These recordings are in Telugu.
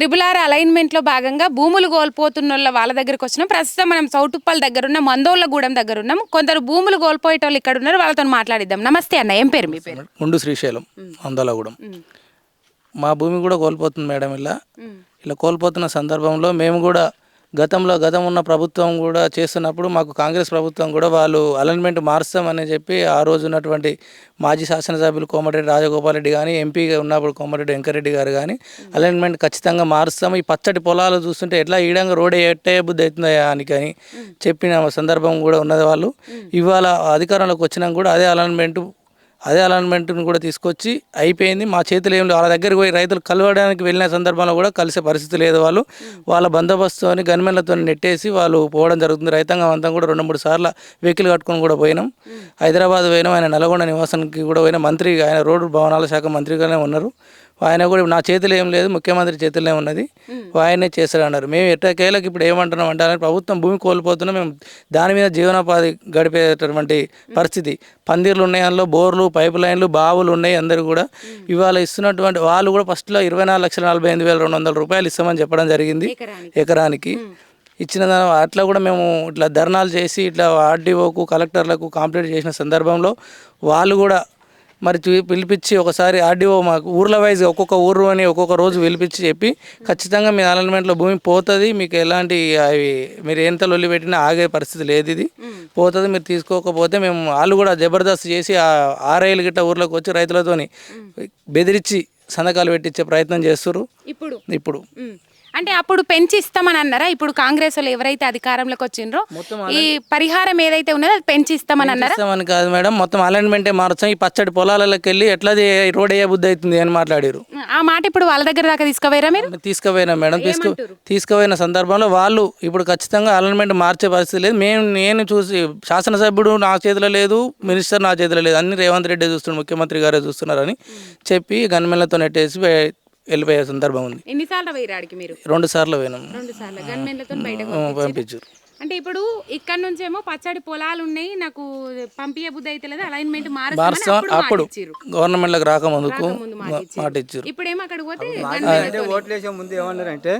త్రిబుల్ ఆర్ అలైన్మెంట్లో భాగంగా భూములు కోల్పోతున్న వాళ్ళ దగ్గరికి వచ్చినాం. ప్రస్తుతం మనం చౌటుప్పల్ దగ్గర ఉన్న మందోళ్ళగూడెం దగ్గర ఉన్నాం కొందరు భూములు కోల్పోయేటోళ్ళు ఇక్కడ ఉన్నారు వాళ్ళతో మాట్లాడిద్దాం. నమస్తే అన్న ఏం పేరు మీ పేరు? ముండు శ్రీశైలం అందలగూడెం మా. భూమి కూడా కోల్పోతుంది మేడం ఇలా. ఇలా కోల్పోతున్న సందర్భంలో మేము కూడా గతంలో గతం ఉన్న ప్రభుత్వం కూడా చేస్తున్నప్పుడు మాకు కాంగ్రెస్ ప్రభుత్వం కూడా వాళ్ళు అలైన్మెంట్ మారుస్తామని చెప్పి ఆ రోజు ఉన్నటువంటి మాజీ శాసనసభ్యులు కోమటిరెడ్డి రాజగోపాల్ రెడ్డి కానీ ఎంపీగా ఉన్నప్పుడు కోమటిరెడ్డి వెంకరెడ్డి గారు కానీ అలైన్మెంట్ ఖచ్చితంగా మారుస్తాము. ఈ పచ్చటి పొలాలు చూస్తుంటే ఎట్లా ఈడంగా రోడ్ ఎట్టే బుద్ధి అవుతుందా అని కానీ చెప్పిన సందర్భం కూడా ఉన్నది వాళ్ళు. ఇవాళ అధికారంలోకి వచ్చినాక కూడా అదే అలైన్మెంట్ అదే అలైన్మెంట్ని కూడా తీసుకొచ్చి అయిపోయింది. మా చేతులు ఏం వాళ్ళ దగ్గరికి పోయి రైతులు కలవడానికి వెళ్ళిన సందర్భంలో కూడా కలిసే పరిస్థితి లేదు వాళ్ళు. వాళ్ళ బందోబస్తుని గన్మెన్లతో నెట్టేసి వాళ్ళు పోవడం జరుగుతుంది. రైతాంగం అంతా కూడా రెండు మూడు సార్లు వెహికల్ కట్టుకొని కూడా పోయినాం. హైదరాబాద్ పోయినాం. ఆయన నల్గొండ నివాసానికి కూడా పోయిన. మంత్రి ఆయన రోడ్డు భవనాల శాఖ మంత్రిగానే ఉన్నారు. ఆయన కూడా నా చేతిలో ఏం లేదు ముఖ్యమంత్రి చేతిలో ఉన్నది. ఆయనే చేస్తారన్నారు మేము ఎట్టకేలకు ఇప్పుడు ఏమంటున్నాం అంటే ప్రభుత్వం భూమి కోల్పోతున్నాం మేము దాని మీద జీవనోపాధి గడిపేటటువంటి పరిస్థితి. పందిర్లు ఉన్నాయి అందులో బోర్లు పైప్ లైన్లు బావులు ఉన్నాయి అందరూ కూడా. ఇవాళ ఇస్తున్నటువంటి వాళ్ళు కూడా ఫస్ట్లో ఇరవై నాలుగు లక్షల నలభై ఎనిమిది వేల రెండు వందల రూపాయలు ఇస్తామని చెప్పడం జరిగింది ఎకరానికి. ఇచ్చిన దాని అట్లా కూడా మేము ఇట్లా ధర్నాలు చేసి ఇట్లా ఆర్డీఓకు కలెక్టర్లకు కంప్లైంట్ చేసిన సందర్భంలో వాళ్ళు కూడా మరి పిలిపించి ఒకసారి ఆర్డీఓ మాకు ఊర్ల వైజ్ ఒక్కొక్క ఊరు అని ఒక్కొక్క రోజు పిలిపించి చెప్పి ఖచ్చితంగా మీ అలైన్మెంట్లో భూమి పోతుంది మీకు ఎలాంటి అవి మీరు ఎంత లొల్లి పెట్టినా ఆగే పరిస్థితి లేదు ఇది. పోతుంది మీరు తీసుకోకపోతే మేము వాళ్ళు కూడా జబర్దస్త్ చేసి ఆ ఆర్ఐలు గిట్ట ఊర్లోకి వచ్చి రైతులతోని బెదిరించి సంతకాలు పెట్టించే ప్రయత్నం చేస్తారు ఇప్పుడు? ఇప్పుడు. అంటే అప్పుడు పెంచి ఇస్తామని అన్నారా ఇప్పుడు కాంగ్రెస్ వాళ్ళు ఎవరైతే అధికారంలోకి వచ్చిండ్రో ఈ పరిహారం ఏదైతే ఉన్నదో అది పెంచి ఇస్తామని అన్నారా ఇస్తామని కాదు మేడం మొత్తం అలైన్మెంటే మార్చాం ఈ పచ్చడి పొలాలకి వెళ్ళి ఎట్లా రోడ్ అయ్యే బుద్ధి అవుతుంది అని మాట్లాడారు ఆ మాట ఇప్పుడు వాళ్ళ దగ్గర దాకా తీసుకుపోయారా మీరు? తీసుకుపోయినా మేడం. తీసుకు తీసుకుపోయిన సందర్భంలో వాళ్ళు ఇప్పుడు ఖచ్చితంగా అలైన్మెంట్ మార్చే పరిస్థితి లేదు. మేము నేను చూసి శాసనసభ్యుడు నా చేతిలో లేదు మినిస్టర్ నా చేతిలో లేదు. అన్ని రేవంత్ రెడ్డి చూస్తున్నారు ముఖ్యమంత్రి గారే చూస్తున్నారని చెప్పి గన్మెన్లతో నెట్టేసి వెళ్ళిపోయే సందర్భం ఉంది. ఎన్నిసార్లు పోయిరాడికి మీరు? రెండు సార్లు పోయినాం. రెండు సార్లు. గన్మెన్లతో బయటకు పంపించారు. అంటే ఇప్పుడు ఇక్కడ నుంచేమో పచ్చడి పొలాలు ఉన్నాయి నాకు పంపియ బుద్ధి అయితే లేదు అలైన్మెంట్ మార్చా మారుస్తామని అప్పుడు గవర్నమెంట్లోకి రాకముందుకు ముందు మాట ఇచ్చారు ఇప్పుడేమో అక్కడికి పోతే అంటే ఓట్లు వేసే ముందు ఏమన్నారంటే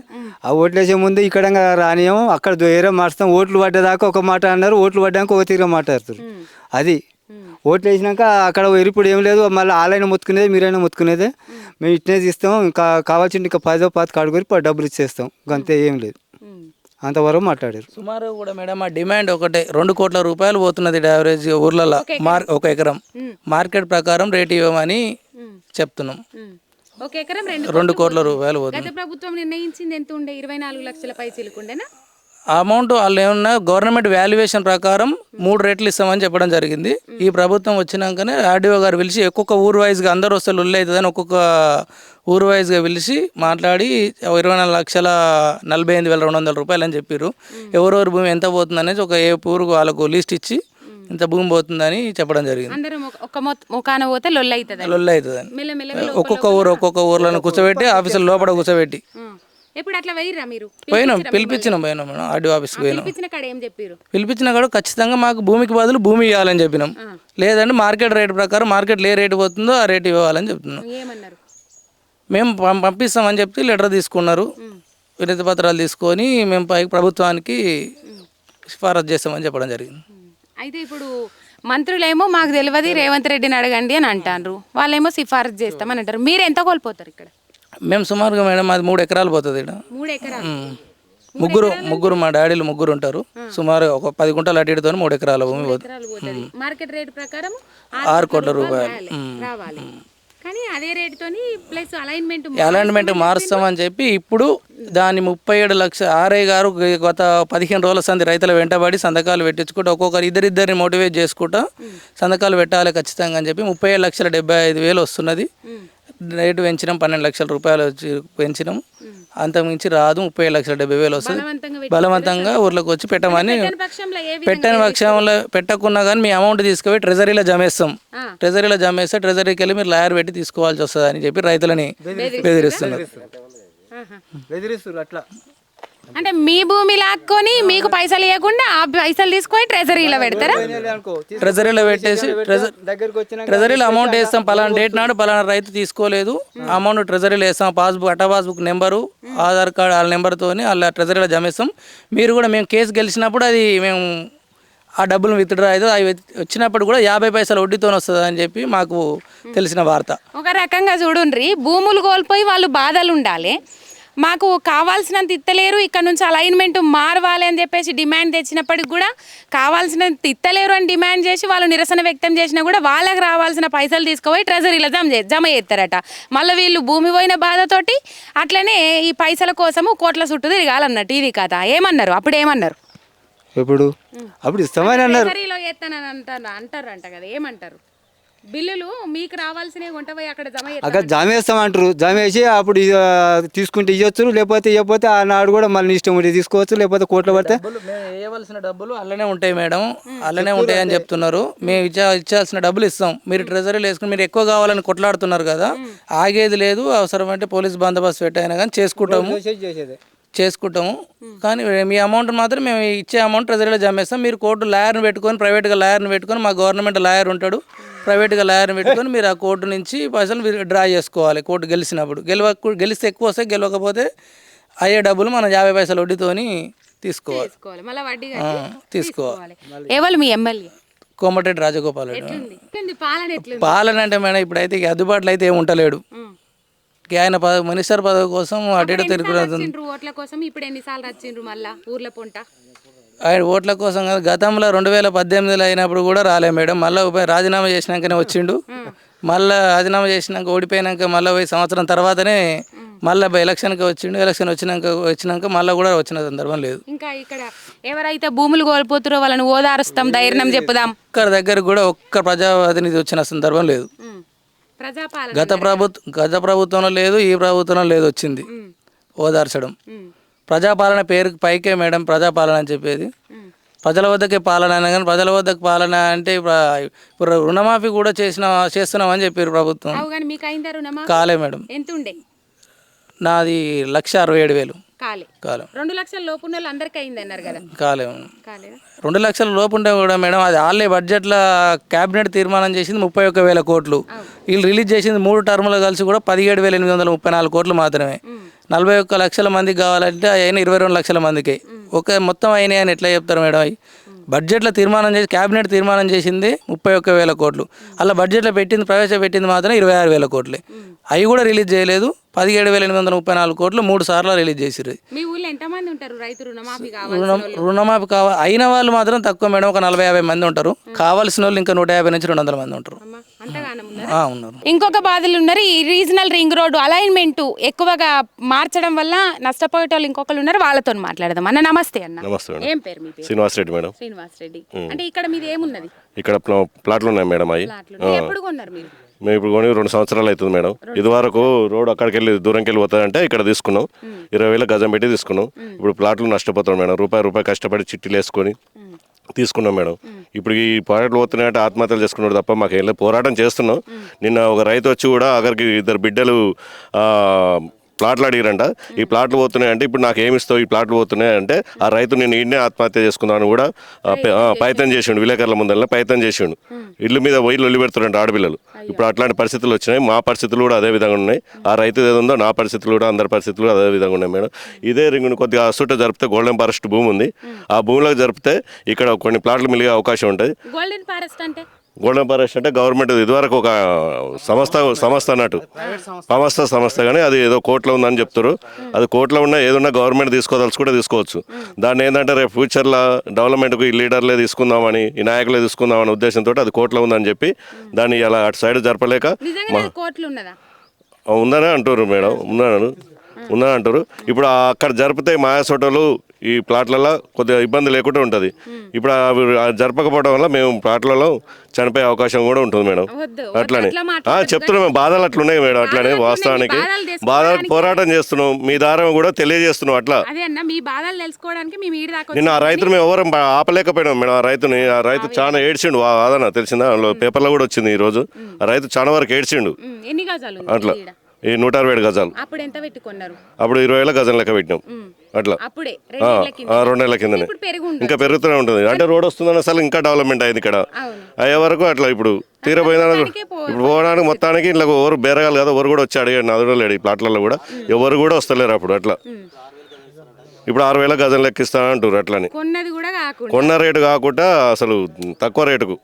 ఆ. ఓట్లు వేసే ముందు ఇక్కడ రానియం అక్కడ వేరే మారుస్తాం ఓట్లు పడ్డదాకా ఒక మాట అన్నారు ఓట్లు పడ్డాక ఒక తీరుగా మాట్లాడుతారు అది ఓట్లు వేసినాక అక్కడ ఇప్పుడు ఏం లేదు మళ్ళీ ఆలైన ముత్తుకునేది మీరైనా ముత్తుకునేదే. మేము ఇట్నే తీస్తాం ఇంకా కావాల్సింది ఇంకా పదో పాతి కడుగురి డబ్బులు ఇచ్చేస్తాం అంతే ఏం లేదు. అంతవరకు మాట్లాడారు. సుమారు కూడా మేడం ఆ డిమాండ్ ఒకటే రెండు కోట్ల రూపాయలు పోతున్నది యావరేజ్ ఊర్లలో మార్ ఒక ఎకరం. మార్కెట్ ప్రకారం రేట్ ఇవ్వమని చెప్తున్నాం. ఒక ఎకరం రెండు కోట్ల రూపాయలు. పోతుంది. గత ప్రభుత్వం నిర్ణయించింది ఎంత ఉండే? ఇరవై నాలుగు లక్షల పై చిలుకుండేనా ఆ అమౌంట్ వాళ్ళు ఏమన్నా గవర్నమెంట్ వాల్యుయేషన్ ప్రకారం మూడు రేట్లు ఇస్తామని చెప్పడం జరిగింది. ఈ ప్రభుత్వం వచ్చినాకనే ఆర్డీఓ గారు పిలిచి ఒక్కొక్క ఊరు వైజ్గా అందరు వస్తే అవుతుందని ఒక్కొక్క ఊరు వైజ్గా పిలిచి మాట్లాడి ఇరవై నాలుగు లక్షల నలభై ఎనిమిది వేల రెండు వందల రూపాయలు అని చెప్పారు ఎవరెవరి భూమి ఎంత పోతుంది అనేది ఒక ఏ ఊరుకు వాళ్ళకు లిస్ట్ ఇచ్చి ఇంత భూమి పోతుందని చెప్పడం జరిగింది. ముఖాన పోతే అవుతుంది ఒక్కొక్క ఊరు ఒక్కొక్క ఊర్లను కూర్చోబెట్టి ఆఫీసుల లోపల కూర్చోబెట్టి. ఎప్పుడు అట్లా వెయ్యిరా మీరు? పోయినాం పిలిపించినాం పోయినాం మేడం ఆర్డీఓ ఆఫీస్కి పోయినాం. పిలిపించిన కాడ ఏం చెప్పారు పిలిపించిన కూడా ఖచ్చితంగా మాకు భూమికి బదులు భూమి ఇవ్వాలని చెప్పినాం. లేదంటే మార్కెట్ రేట్ ప్రకారం మార్కెట్లో ఏ రేటు పోతుందో ఆ రేటు ఇవ్వాలని చెప్తున్నాం ఏమన్నారు? మేము పంపిస్తామని చెప్పి లెటర్ తీసుకున్నారు. వినతి పత్రాలు తీసుకొని మేము పై ప్రభుత్వానికి సిఫారసు చేస్తామని చెప్పడం జరిగింది. అయితే ఇప్పుడు మంత్రులేమో మాకు తెలియదు రేవంత్ రెడ్డిని అడగండి అని అంటారు వాళ్ళేమో సిఫారసు చేస్తామని అంటారు. మీరు ఎంత కోల్పోతారు ఇక్కడ? మేము సుమారుగా మేడం అది మూడు ఎకరాలు పోతుంది ఇక్కడ మూడు ఎకరాలు. ముగ్గురు ముగ్గురు మా డాడీలు ముగ్గురు ఉంటారు. సుమారు ఒక పది గుంటలు అటు ఇటుతో మూడు ఎకరాల భూమి పోతుంది. మార్కెట్ రేట్ ప్రకారం ఆరు కోట్ల రూపాయలు రావాలి. రావాలి. కానీ అదే రేటుతోని ప్లస్ అలైన్మెంట్ అలైన్మెంట్ మారుస్తామని చెప్పి ఇప్పుడు దాని ముప్పై ఏడు లక్ష ఆర్ఐ గారు గత పదిహేను రోజుల సంది రైతుల వెంటబడి సంతకాలు పెట్టించుకుంటూ ఒక్కొక్కరు ఇద్దరిద్దరిని మోటివేట్ చేసుకుంటా సంతకాలు పెట్టాలి ఖచ్చితంగా అని చెప్పి ముప్పై ఏడు లక్షల డెబ్బై ఐదు వేలు వస్తున్నది. రేటు పెంచినాం పన్నెండు లక్షల రూపాయలు వచ్చి పెంచినాం. అంతకుమించి రాదు ముప్పై ఏడు లక్షల డెబ్బై వేలు వస్తుంది. బలవంతంగా ఊర్లోకి వచ్చి పెట్టమని పెట్టని పక్షంలో పెట్టకున్నా కానీ మీ అమౌంట్ తీసుకుపోయి ట్రెజరీలో జమేస్తాం. ట్రెజరీలో జమేస్తే ట్రెజరీకి వెళ్ళి మీరు లాయర్ పెట్టి తీసుకోవాల్సి వస్తుంది అని చెప్పి రైతులని బెదిరిస్తున్నారు. ఆహా. బెదిరిస్తారు అట్లా. అంటే మీ భూమి లాక్కొని మీకు పైసలు ఇవ్వకుండా ఆ పైసలు తీసుకొని ట్రెజరీలో పెడతారా? ట్రెజరీలో పెట్టేసి ట్రెజర్ దగ్గరికి వచ్చిన ట్రెజరీలో అమౌంట్ వేస్తాం. పలానా డేట్ నాడు పలానా రైతు తీసుకోలేదు. అమౌంట్ ట్రెజరీలో వేస్తాం. పాస్బుక్ అటా పాస్బుక్ నెంబరు ఆధార్ కార్డు వాళ్ళ నెంబర్తోని వాళ్ళ ట్రెజరీలో జమేస్తాం మీరు కూడా మేము కేసు గెలిచినప్పుడు అది మేము ఆ డబ్బులు విత్డ్రా అయితే అవి వచ్చినప్పుడు కూడా యాభై పైసలు వడ్డీతో వస్తుంది అని చెప్పి మాకు తెలిసిన వార్త. ఒక రకంగా చూడుండ్రి. భూములు కోల్పోయి వాళ్ళు బాధలు ఉండాలి. మాకు కావాల్సినంత ఇత్తలేరు ఇక్కడ నుంచి అలైన్మెంట్ మారవాలి అని చెప్పేసి డిమాండ్ తెచ్చినప్పటికి కూడా కావాల్సినంత ఇత్తలేరు అని డిమాండ్ చేసి వాళ్ళు నిరసన వ్యక్తం చేసినా కూడా వాళ్ళకి రావాల్సిన పైసలు తీసుకుపోయి ట్రెజరీలో జమ చే- జమ చేస్తారట. మళ్ళీ వీళ్ళు భూమి పోయిన బాధతోటి అట్లనే ఈ పైసల కోసము కోట్ల చుట్టూ తిరగాలన్నట్టు ఇది కథ. ఏమన్నారు? అప్పుడు ఏమన్నారు? ఎప్పుడు? అప్పుడు ఇస్తామని అన్నారు. చేస్తానని అంటారు అంటారంట కదా ఏమంటారు? బిల్లులు మీకు రావాల్సినవి అక్కడ జమ. అక్కడ జామ వేస్తామంటారు జామ వేసి అప్పుడు తీసుకుంటే ఇవ్వచ్చు లేకపోతే ఇవ్వకపోతే ఆనాడు కూడా మళ్ళీ ఇష్టం ఉంటే తీసుకోవచ్చు లేకపోతే కోట్లు పడితే. వేయవలసిన డబ్బులు అల్లనే ఉంటాయి మేడం. అల్లనే ఉంటాయి అని చెప్తున్నారు. మేము ఇచ్చా ఇచ్చాల్సిన డబ్బులు ఇస్తాం. మీరు ట్రెజరీలు వేసుకుని మీరు ఎక్కువ కావాలని కొట్లాడుతున్నారు కదా ఆగేది లేదు అవసరం అంటే పోలీస్ బందోబస్తు పెట్టైనా కానీ చేసుకుంటాము. చేసేది చేసుకుంటాము. కానీ మీ అమౌంట్ మాత్రం మేము ఇచ్చే అమౌంట్ ట్రెజరీలో జమేస్తాం మీరు కోర్టు లాయర్ని పెట్టుకొని ప్రైవేట్గా లాయర్ని పెట్టుకొని మా గవర్నమెంట్ లాయర్ ఉంటాడు. ప్రైవేట్గా లాయర్ని పెట్టుకొని మీరు ఆ కోర్టు నుంచి పైసలు మీరు డ్రా చేసుకోవాలి కోర్టు గెలిచినప్పుడు. గెలవ గెలిస్తే ఎక్కువ వస్తే గెలవకపోతే అయ్యే డబ్బులు మనం యాభై పైసలు వడ్డీతోని తీసుకోవాలి. తీసుకోవాలి. ఎవరు మీ ఎమ్మెల్యే? కోమటిరెడ్డి రాజగోపాల్ పాలన అంటే మేడం ఇప్పుడైతే అందుబాటులో అయితే ఏమి ఆయన పద మినిస్టర్ పదవి కోసం అటు ఇటు తిరుగుతుంది ఓట్ల కోసం? ఇప్పుడు ఎన్నిసార్లు వచ్చిండ్రు మళ్ళా ఊర్ల పొంట? ఆయన ఓట్ల కోసం కాదు గతంలో రెండు వేల పద్దెనిమిదిలో అయినప్పుడు కూడా రాలే మేడం. మళ్ళీ రాజీనామా చేసినాకనే వచ్చిండు. మళ్ళీ రాజీనామా చేసినాక ఓడిపోయినాక మళ్ళీ పోయి సంవత్సరం తర్వాతనే మళ్ళీ ఎలక్షన్కి వచ్చిండు. ఎలక్షన్ వచ్చినాక వచ్చినాక మళ్ళీ కూడా వచ్చిన సందర్భం లేదు. ఇంకా ఇక్కడ ఎవరైతే భూములు కోల్పోతారో వాళ్ళని ఓదారుస్తాం ధైర్యం చెప్పుదాం. ఒక్కరి దగ్గర కూడా ఒక్క ప్రజాప్రతినిధి వచ్చిన సందర్భం లేదు. గత ప్రభుత్వం గత ప్రభుత్వంలో లేదు ఈ ప్రభుత్వంలో లేదు వచ్చింది. ఓదార్చడం. ప్రజాపాలన పేరుకి పైకే మేడం ప్రజాపాలన అని చెప్పేది. ప్రజల వద్దకే పాలన అయినా కానీ ప్రజల వద్దకు పాలన అంటే ఇప్పుడు రుణమాఫీ కూడా చేసిన చేస్తున్నామని చెప్పారు ప్రభుత్వం. కాలే మేడం. ఎంత ఉండే నాది లక్ష అరవై ఏడు వేలు. రెండు లక్షల లోపు అన్నారు కదా. కాలే రెండు లక్షల లోపు ఉంటే కూడా మేడం అది ఆల్రెడీ బడ్జెట్లో క్యాబినెట్ తీర్మానం చేసింది ముప్పై ఒక్క వేల కోట్లు. వీళ్ళు రిలీజ్ చేసింది మూడు టర్ములు కలిసి కూడా పదిహేడు వేల ఎనిమిది వందల ముప్పై నాలుగు కోట్లు మాత్రమే. నలభై ఒక్క లక్షల మందికి కావాలంటే అయిన ఇరవై రెండు లక్షల మందికి. ఒక మొత్తం అయినాయి అని ఎట్లా చెప్తారు మేడం అవి? బడ్జెట్లో తీర్మానం చేసి క్యాబినెట్ తీర్మానం చేసింది ముప్పై ఒక్క వేల కోట్లు. అలా బడ్జెట్లో పెట్టింది ప్రవేశపెట్టింది మాత్రం ఇరవై ఆరు వేల కోట్లే. అవి కూడా రిలీజ్ చేయలేదు. పదిహేడు వేల ఎనిమిది వందల ముప్పై నాలుగు కోట్లు మూడు సార్లు రిలీజ్ చేసిర్రు. మీ ఊళ్ళో ఎంతమంది ఉంటారు రైతు రుణమాఫీ రుణం రుణమాఫీ కావాలి అయిన వాళ్ళు మాత్రం తక్కువ మేడం ఒక నలభై యాభై మంది ఉంటారు. కావాల్సిన వాళ్ళు ఇంకా నూట యాభై నుంచి రెండు వందల మంది ఉంటారు. అమ్మా అంతగానం ఉన్నారు? ఆ, ఉన్నారు. ఇంకొక బాధలు ఉన్నారు ఈ రీజనల్ రింగ్ రోడ్ అలైన్మెంట్ ఎక్కువగా మార్చడం వల్ల నష్టపోయేటోళ్ళు ఇంకొకరు ఉన్నారు వాళ్ళతో మాట్లాడదాం. అన్న నమస్తే అన్న. నమస్తే మేడం. ఏం పేరు మీ పేరు? శ్రీనివాస్ రెడ్డి మేడం. శ్రీనివాస్ రెడ్డి. అంటే ఇక్కడ మీది ఏమున్నది? ఇక్కడ ప్లా- ప్లాట్లు ఉన్నాయి మేడం అవి. ఎప్పుడు కొన్నారు మీరు? మేము ఇప్పుడు కొని రెండు సంవత్సరాలు అవుతుంది మేడం. ఇది వరకు రోడ్ అక్కడికి వెళ్ళి దూరంకి వెళ్ళి పోతుందంటే ఇక్కడ తీసుకున్నాం. ఇరవై వేల గజం పెట్టి తీసుకున్నాం. ఇప్పుడు ప్లాట్లు నష్టపోతున్నాం మేడం. రూపాయి రూపాయి కష్టపడి చిట్టీలు వేసుకొని తీసుకున్నాం మేడం. ఇప్పుడు ఈ ప్లాట్లు పోతున్నాయంటే ఆత్మహత్యలు చేసుకున్నాడు తప్ప మాకు లేదు. పోరాటం చేస్తున్నాం. నిన్న ఒక రైతు వచ్చి కూడా అక్కడికి ఇద్దరు బిడ్డలు ప్లాట్లు అడిగారంట ఈ ప్లాట్లు పోతున్నాయి అంటే ఇప్పుడు నాకు ఏమి ఇస్తావు ఈ ప్లాట్లు పోతున్నాయి అంటే ఆ రైతు నేను ఈయనే ఆత్మహత్య చేసుకున్నాను కూడా ప్రయత్నం చేసిండు విలేకరుల ముందర ప్రయత్నం చేసిండు. ఇల్లు మీద వైర్లు ఒల్లి పెడుతున్నారంట ఆడపిల్లలు. ఇప్పుడు అట్లాంటి పరిస్థితులు వచ్చినాయి. మా పరిస్థితులు కూడా అదే విధంగా ఉన్నాయి. ఆ రైతు ఏదో నా పరిస్థితులు కూడా అందరి పరిస్థితులు కూడా అదే విధంగా ఉన్నాయి మేడం. ఇదే రింగుని కొద్దిగా అసుట జరిపితే గోల్డెన్ ఫారెస్ట్ భూమి ఉంది. ఆ భూమిలోకి జరిపితే ఇక్కడ కొన్ని ప్లాట్లు మిలిగే అవకాశం ఉంటుంది. గోల్డెన్ ఫారెస్ట్ అంటే? గోల్డెన్ ఫారెస్ట్ అంటే గవర్నమెంట్ ఇదివరకు ఒక సంస్థ సంస్థ అన్నట్టు. సంస్థ. సంస్థ కానీ అది ఏదో కోర్టులో ఉందని చెప్తారు అది కోర్టులో ఉన్న ఏదన్నా గవర్నమెంట్ తీసుకోదలుచుకుంటే తీసుకోవచ్చు. దాన్ని ఏంటంటే రేపు ఫ్యూచర్లో డెవలప్మెంట్కు ఈ లీడర్లే తీసుకుందామని ఈ నాయకులే తీసుకుందామనే ఉద్దేశంతో అది కోర్టులో ఉందని చెప్పి దాన్ని అలా అటు సైడ్ జరపలేక ఉందనే అంటారు మేడం. ఉన్నాను ఉందని అంటారు ఇప్పుడు అక్కడ జరిపితే మాయాసోటలు ఈ ప్లాట్లలో కొద్దిగా ఇబ్బంది లేకుండా ఉంటుంది. ఇప్పుడు అవి జరపకపోవడం వల్ల మేము ప్లాట్లలో చనిపోయే అవకాశం కూడా ఉంటుంది మేడం. అట్లానే. చెప్తున్నాం మేము బాధలు అట్లున్నాయి మేడం అట్లానే వాస్తవానికి. బాధలకు పోరాటం చేస్తున్నాం మీ దారం కూడా తెలియజేస్తున్నాం అట్లా. నిన్న ఆ రైతును మేము ఎవరం ఆపలేకపోయినాం మేడం ఆ రైతుని ఆ రైతు చాలా ఏడ్చిండు వాదన తెలిసిందా? పేపర్లో కూడా వచ్చింది ఈ రోజు ఆ రైతు చాలా వరకు ఏడ్చిండు. అట్లా? ఈ నూట అరవై ఏడు గజాలు. అప్పుడు ఎంత పెట్టుకున్నారు అప్పుడు ఇరవై వేల గజం లెక్క పెట్టినాం. అట్లా. అప్పుడే రెండు నెలల కిందనే. ఇంకా పెరుగుతూనే ఉంటుంది. అంటే రోడ్ వస్తుందని అసలు ఇంకా డెవలప్మెంట్ అయింది ఇక్కడ. అయ్యే వరకు అట్లా ఇప్పుడు తీరపోయినా ఇప్పుడు పోవడానికి మొత్తానికి ఇట్లా ఎవరు బేరగాలు కదా ఎవరు కూడా వచ్చి అడిగాడు. నదుడు లేడు ఈ ప్లాట్లలో కూడా. ఎవరు కూడా వస్తలేరు అప్పుడు అట్లా. ఇప్పుడు ఆరు వేల గజం లెక్కిస్తా అంటారు అట్లని. కొన్న రేటు కాకుండా అసలు తక్కువ రేటుకు.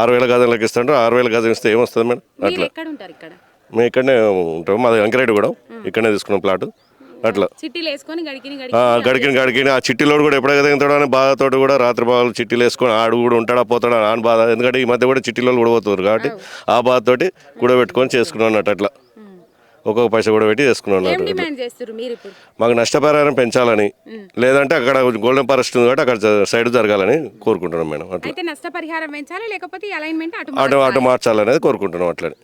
ఆరు వేల గజం లెక్కిస్తుంటారు ఆరు వేల గజం ఇస్తే ఏమొస్తుంది మేడం? అట్లా. మేము ఇక్కడనే ఉంటాం. మాది వెంకరేటు కూడా ఇక్కడనే తీసుకున్నాం ప్లాట్. అట్లా. చిట్టీలు వేసుకొని గడికిని గడికిన గడికిన. ఆ చిట్టిలోడు కూడా ఎప్పుడైతే తింటాడో అని బాధతోటి కూడా రాత్రి బాగా చిట్టీలు వేసుకొని ఆడు కూడా ఉంటాడా పోతాడా అని బాధ. ఎందుకంటే ఈ మధ్య కూడా చిట్టిలో కూడా పోతున్నారు కాబట్టి ఆ బాధతోటి కూడా పెట్టుకొని చేసుకున్నాం అన్నట్టు అట్లా. ఒక్కొక్క పైసా కూడా పెట్టి చేసుకున్నాం ఏం అన్నట్టు డిమాండ్ చేస్తారు మీరు ఇప్పుడు? మాకు నష్టపరిహారం పెంచాలని. లేదంటే అక్కడ గోల్డెన్ ఫారెస్ట్ ఉంది కాబట్టి అక్కడ సైడ్ జరగాలని కోరుకుంటున్నాం మేడం అట్లా. అయితే నష్టపరిహారం పెంచాలి లేకపోతే అలైన్మెంట్ అటు అటు మార్చాలనేది కోరుకుంటున్నాం అట్లని.